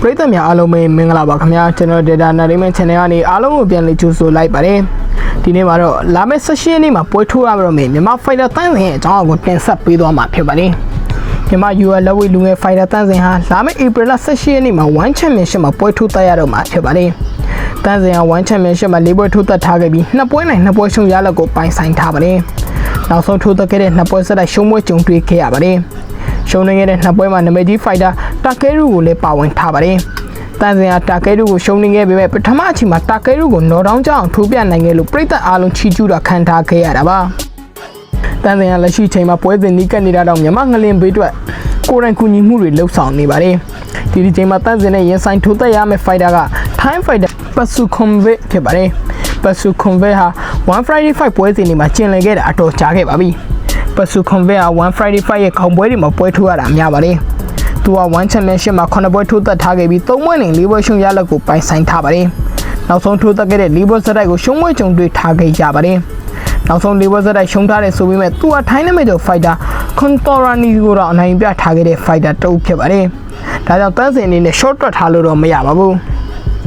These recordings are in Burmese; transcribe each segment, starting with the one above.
ပရိသတ်များအားလုံးပဲမင်္ဂလာပါခင်ဗျာကျွန်တော် Data Narration Channel ကနေအားလုံးကိုပြန်လည်ကြိုဆိုလိုက်ပါတယ်ဒီနေ့မှာတော့လာမယ့်16ရက်နေ့မှာပွဲထိုးရတော့မယ်မြန်မာ Fighter တန်းစဉ်ရဲ့အကြောင်းအကိုတင်ဆက်ပေးသွားမှာဖြစ်ပါတယ်မြန်မာ UL လက်ဝဲလူငယ် Fighter တန်းစဉ်ဟာလာမယ့် April 16ရက်နေ့မှာ One Championship မှာပွဲထိုးတက်ရတော့မှာဖြစ်ပါတယ်တန်းစဉ်ဟာ One Championship မှာ၄ပွဲထိုးတက်ထားခဲ့ပြီးနှစ်ပွဲနိုင်နှစ်ပွဲရှုံးရလက်ကိုပိုင်ဆိုင်ထားပါတယ်နောက်ဆုံးထိုးတက်ခဲ့တဲ့နှစ်ပွဲဆက်တိုက်ရှုံးပွဲကြုံတွေ့ခဲ့ရပါတယ်ရှုံးနေခဲ့တဲ့နှစ်ပွဲမှာနမကြီး Fighter တာကဲရူကိုလည်းပါဝင်ထားပါတယ်တန်စင်ဟာတာကဲရူကိုရှုံးနေခဲ့ပေမဲ့ပထမအချိန်မှာတာကဲရူကိုနော်ဒေါင်းကြောင်းထိုးပြနိုင်ခဲ့လို့ပြည်သက်အားလုံးချီးကျူးတာခံထားခဲ့ရတာပါတန်စင်ဟာလက်ရှိချိန်မှာပွဲစဉ်နီးကပ်နေတာတော့မြမငလင်ဘေးအတွက်ကိုယ်တိုင်ကူညီမှုတွေလှုပ်ဆောင်နေပါတယ်ဒီဒီချိန်မှာတန်စင်နဲ့ရင်ဆိုင်ထိုးသက်ရမယ့် fighter က Time Fighter Pasu Conve ဖြစ်ပါတယ် Pasu Conve ဟာ One Friday Fight ပွဲစဉ်တွေမှာကျင်လည်ခဲ့တာအတော်ကြာခဲ့ပါပြီ Pasu Conve ဟာ One Friday Fight ရဲ့ခေါင်းပွဲတွေမှာပွဲထိုးရတာများပါတယ် သူက One Championship မှာ9ပွဲထိုးသက်ထားခဲ့ပြီး3ပွဲနဲ့4ပွဲရှုံးရလက်ကိုပိုင်ဆိုင်ထားပါတယ်နောက်ဆုံးထိုးသက်ခဲ့တဲ့4ပွဲစတိုက်ကိုရှုံးပွဲကြုံတွေ့ထားခဲ့ကြပါတယ်နောက်ဆုံး၄ဘက်ဆက်တိုက်ရှုံးထားတယ်ဆိုပေမဲ့သူကထိုင်းနမိတ်တို့ fighter Contorani ကိုတော့အနိုင်ပြထားခဲ့တဲ့ fighter တအုပ်ဖြစ်ပါတယ်။ဒါကြောင့်တန်းစင်အနေနဲ့ short တွက်ထားလို့တော့မရပါဘူး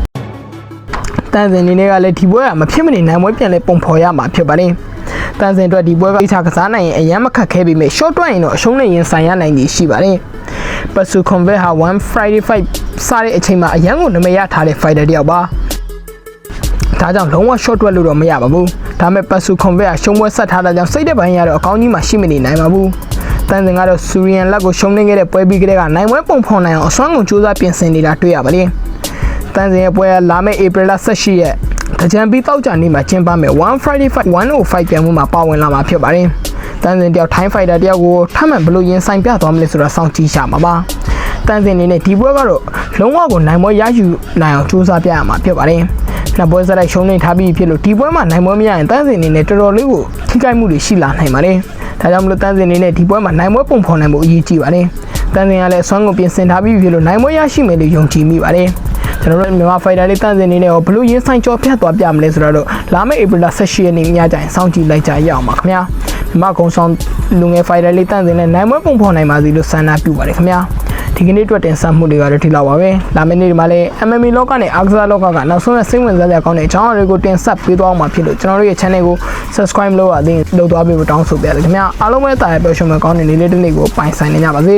။တန်းစင်အနေနဲ့ကလည်းဒီပွဲကမဖြစ်မနေနိုင်ပွဲပြန်လဲပုံဖော်ရမှာဖြစ်ပါတယ်။တန်းစင်အတွက်ဒီပွဲကအိချာကစားနိုင်ရင်အရင်မခက်ခဲပေမဲ့ short တွက်ရင်တော့အရှုံးနဲ့ရင်ဆိုင်ရနိုင်ကြီးရှိပါတယ်။ Pasu Conve ဟာ One Friday Fight စတဲ့အချိန်မှာအရန်ကိုနမရထားတဲ့ fighter တယောက်ပါ။ဒါကြောင့်လုံးဝ short တွက်လို့တော့မရပါဘူးဒါပေမဲ့ပတ်ဆူကွန်ဗက်ကရှုံးပွဲဆက်ထားတာကြောင့်စိတ်တဲ့ပိုင်းရတော့အကောင်းကြီးမှရှိမနေနိုင်ပါဘူးတန်စင်ကတော့စူရီယန်လက်ကိုရှုံးနေခဲ့တဲ့ပွဲပြီးကလေးကနိုင်ပွဲပုံဖော်နိုင်အောင်အစွမ်းကုန်ကြိုးစားပြင်ဆင်နေတာတွေ့ရပါတယ်တန်စင်ရဲ့ပွဲကလာမယ့်ဧပြီလ18ရက် တကြံပြီးတောက်ကြနေမှာကျင်းပမယ် One Friday Fight 105ပြိုင်မှုမှာပါဝင်လာမှာဖြစ်ပါတယ်တန်စင်တယောက် Time Fighter တယောက်ကိုထပ်မံဘလို့ရင်ဆိုင်ပြသွားမလဲဆိုတာစောင့်ကြည့်ရှာမှာပါတန်စင်အနေနဲ့ဒီပွဲကတော့လုံးဝကိုနိုင်ပွဲရယူနိုင်အောင်ကြိုးစားပြရမှာဖြစ်ပါတယ်နှစ်ပွဲစတိုက်ရှုံးနေထားပြီးဖြစ်လို့ဒီပွဲမှာနိုင်ပွဲမရရင်တန်းစင်အနေနဲ့တော်တော်လေးကိုထိခိုက်မှုတွေရှိလာနိုင်ပါတယ်။ဒါကြောင့်မလို့တန်းစင်အနေနဲ့ဒီပွဲမှာနိုင်ပွဲပုံဖော်နိုင်ဖို့အရေးကြီးပါတယ်။တန်းစင်ကလည်းအစွမ်းကိုပြင်ဆင်ထားပြီးဖြစ်လို့နိုင်ပွဲရရှိမယ်လို့ယုံကြည်မိပါတယ်။ ကျွန်တော်တို့မြန်မာဖိုင်တာလေးတန်းစင်အနေနဲ့ဘလို့ရင်းဆိုင်ကြောဖြတ်သွားပြမလဲဆိုတော့လာမယ့်ဧပြီလ18ရက်နေ့ညကျရင်စောင့်ကြည့်လိုက်ကြရအောင်ပါခင်ဗျာ။မြမကုံဆောင်လူငယ်ဖိုင်တာလေးတန်းစင်နဲ့နိုင်ပွဲပုံဖော်နိုင်ပါစီလို့ဆန္ဒပြုပါတယ်ခင်ဗျာ။ဒီကနေ့အတွက်တင်ဆက်မှုတွေကတော့ဒီလောက်ပါပဲလာမယ့်နေ့ဒီမှာလည်း MMA လောကနဲ့အားကစားလောကကနောက်ဆုံးတဲ့စိတ်ဝင်စားစရာကောင်းတဲ့အကြောင်းအရာတွေကိုတင်ဆက်ပေးသွားမှာဖြစ်လို့ကျွန်တော်တို့ရဲ့ channel ကို subscribe လုပ်ရသေးလုပ်သွားပေးဖို့တောင်းဆိုပါရစေခင်ဗျာအားလုံးပဲတာရပျော်ရွှင်မဲ့ကောင်းတဲ့နေ့လေးတစ်နေ့ကိုပိုင်ဆိုင်နေကြပါစေ